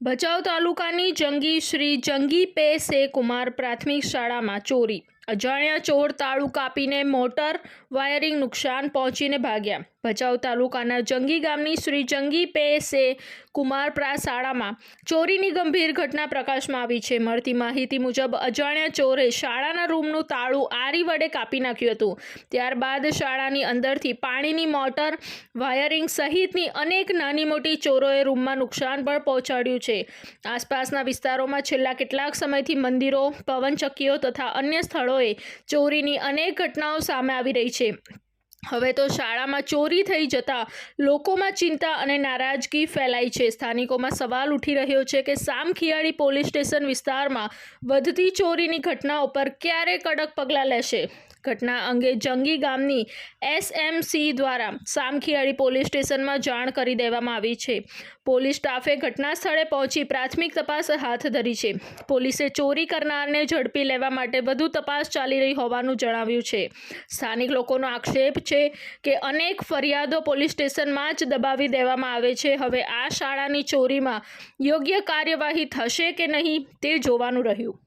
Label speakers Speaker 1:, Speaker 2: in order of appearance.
Speaker 1: ભચાઉ તાલુકાની જંગી શ્રી જંગી પે સે કુમાર પ્રાથમિક શાળામાં ચોરી અજાણ્યા ચોર તાળું કાપીને મોટર વાયરિંગ નુકસાન પહોંચીને ભાગ્યા. ભચાઉ તાલુકાના જંગી ગામની શ્રી જંગી પે સે કુમાર શાળામાં ચોરીની ગંભીર ઘટના પ્રકાશમાં આવી છે. મળતી માહિતી મુજબ અજાણ્યા ચોરે શાળાના રૂમનું તાળું આરી વડે કાપી નાખ્યું હતું. ત્યારબાદ શાળાની અંદરથી પાણીની મોટર વાયરિંગ સહિતની અનેક નાની મોટી ચોરોએ રૂમમાં નુકસાન પણ પહોંચાડ્યું છે. આસપાસના વિસ્તારોમાં છેલ્લા કેટલાક સમયથી મંદિરો, પવનચક્કીઓ તથા અન્ય સ્થળોએ ચોરીની અનેક ઘટનાઓ સામે આવી રહી છે. હવે તો શાળામાં ચોરી થઈ જતા લોકોમાં ચિંતા અને નારાજગી ફેલાઈ છે. સ્થાનિકોમાં સવાલ ઉઠી રહ્યો છે કે સામખિયાળી પોલીસ સ્ટેશન વિસ્તારમાં વધતી ચોરીની ઘટનાઓ પર ક્યારે કડક પગલાં લેશે? ઘટના અંગે જંગી ગામની એસએમસી દ્વારા સામખિયાળી પોલીસ સ્ટેશનમાં જાણ કરી દેવામાં આવી છે. પોલીસ સ્ટાફે ઘટના સ્થળે પહોંચી પ્રાથમિક તપાસ હાથ ધરી છે. પોલીસે ચોરી કરનારને ઝડપી લેવા માટે વધુ તપાસ ચાલી રહી હોવાનું જણાવ્યું છે. સ્થાનિક લોકોનો આક્ષેપ છે કે અનેક ફરિયાદો પોલીસ સ્ટેશનમાં જ દબાવી દેવામાં આવે છે. હવે આ શાળાની ચોરીમાં યોગ્ય કાર્યવાહી થશે કે નહીં તે જોવાનું રહ્યું.